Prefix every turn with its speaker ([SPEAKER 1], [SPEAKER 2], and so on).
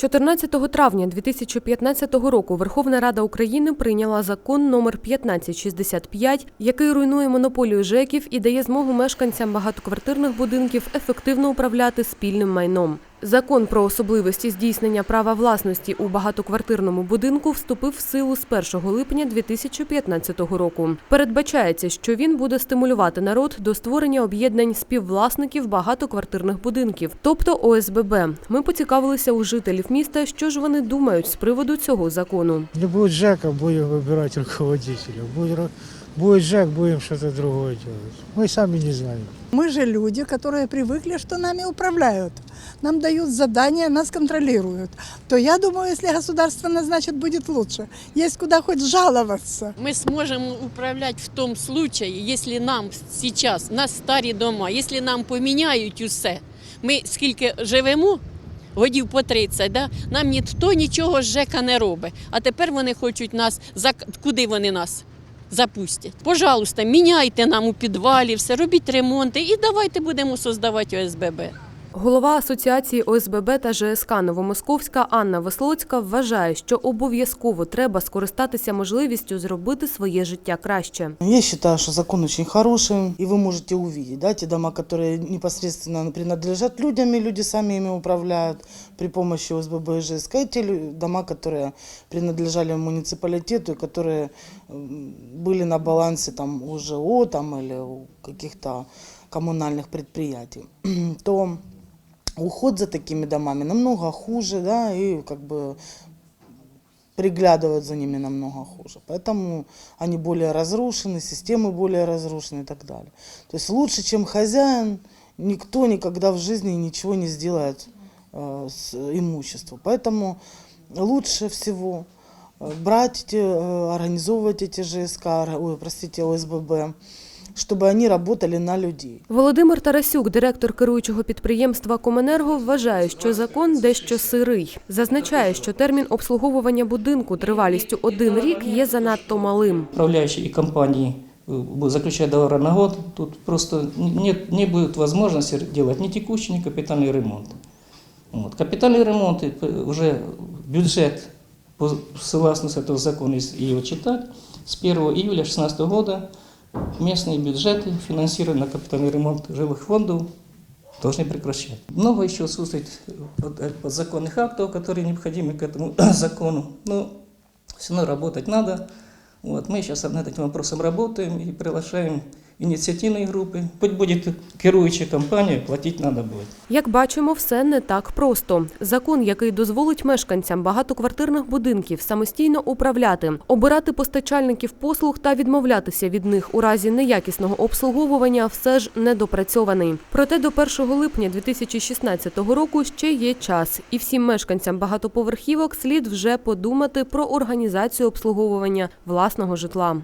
[SPEAKER 1] 14 травня 2015 року Верховна Рада України прийняла закон номер 1565, який руйнує монополію ЖЕКів і дає змогу мешканцям багатоквартирних будинків ефективно управляти спільним майном. Закон про особливості здійснення права власності у багатоквартирному будинку вступив в силу з 1 липня 2015 року. Передбачається, що він буде стимулювати народ до створення об'єднань співвласників багатоквартирних будинків, тобто ОСББ. Ми поцікавилися у жителів міста, що ж вони думають з приводу цього закону.
[SPEAKER 2] Не будет ЖЭКа, будем выбирать руководителя. Будет, ра- будет ЖЭК, будем что-то другое делать. Мы сами не знаем.
[SPEAKER 3] Мы же люди, которые привыкли, что нами управляют. Нам дают задания, нас контролируют. То я думаю, если государство назначит, будет лучше. Есть куда хоть жаловаться.
[SPEAKER 4] Мы сможем управлять в том случае, если нам сейчас, у нас старі дома, якщо нам поміняють усе, ми скільки живемо, годів по 30, да? нам ніхто нічого з ЖЕКа не робить. А тепер вони хочуть нас, зак- куди вони нас Запустять? Пожалуйста, міняйте нам у підвалі, все, робіть ремонти і давайте будемо создавати ОСББ.
[SPEAKER 1] Голова Асоціації ОСББ та ЖСК Новомосковська Анна Веслоцька вважає, що обов'язково треба скористатися можливістю зробити своє життя краще.
[SPEAKER 5] Я считаю, что закон очень хороший, и вы можете увидеть, да, те дома, которые непосредственно принадлежат людям, и люди сами ими управляют при помощи ОСББ и ЖСК, и те лю- дома, которые принадлежали муниципалитету, и которые м, были на балансе там у ЖО там, или у каких-то коммунальных предприятий, то уход за такими домами намного хуже, да, и как бы приглядывать за ними намного хуже. Поэтому они более разрушены, системы более разрушены и так далее. То есть лучше, чем хозяин, никто никогда в жизни ничего не сделает э, с имуществом. Поэтому лучше всего э, брать эти, организовывать эти ЖСК, ой, простите, ОСББ, чтобы они работали на людей.
[SPEAKER 1] Володимир Тарасюк, директор керуючого підприємства Коменерго, вважає, що закон дещо сирий. Зазначає, що термін обслуговування будинку тривалістю один рік є занадто малим.
[SPEAKER 6] управляющие и компании э, будут заключать договора на год, тут просто нет, не будет возможности делать ни текущий, ни капитальный ремонт. Вот. Капитальный ремонт э, уже бюджет, по, согласно с этого закона, если его читать, с 1 июля 2016 года местные бюджеты, финансирование на капитальный ремонт жилых фондов, должны прекращать. Много еще отсутствует под- э, подзаконных актов, которые необходимы к этому закону. Но все равно работать надо. Вот, мы сейчас над этим вопросом работаем и приглашаем инициативные группы. Пусть будет керующая компания, платить надо будет.
[SPEAKER 1] Як бачимо, все не так просто. Закон, який дозволить мешканцям багатоквартирних будинків самостійно управляти, обирати постачальників послуг та відмовлятися від них у разі неякісного обслуговування, все ж недопрацьований. Проте до 1 липня 2016 року ще є час, і всім мешканцям багатоповерхівок слід вже подумати про організацію обслуговування власного житла.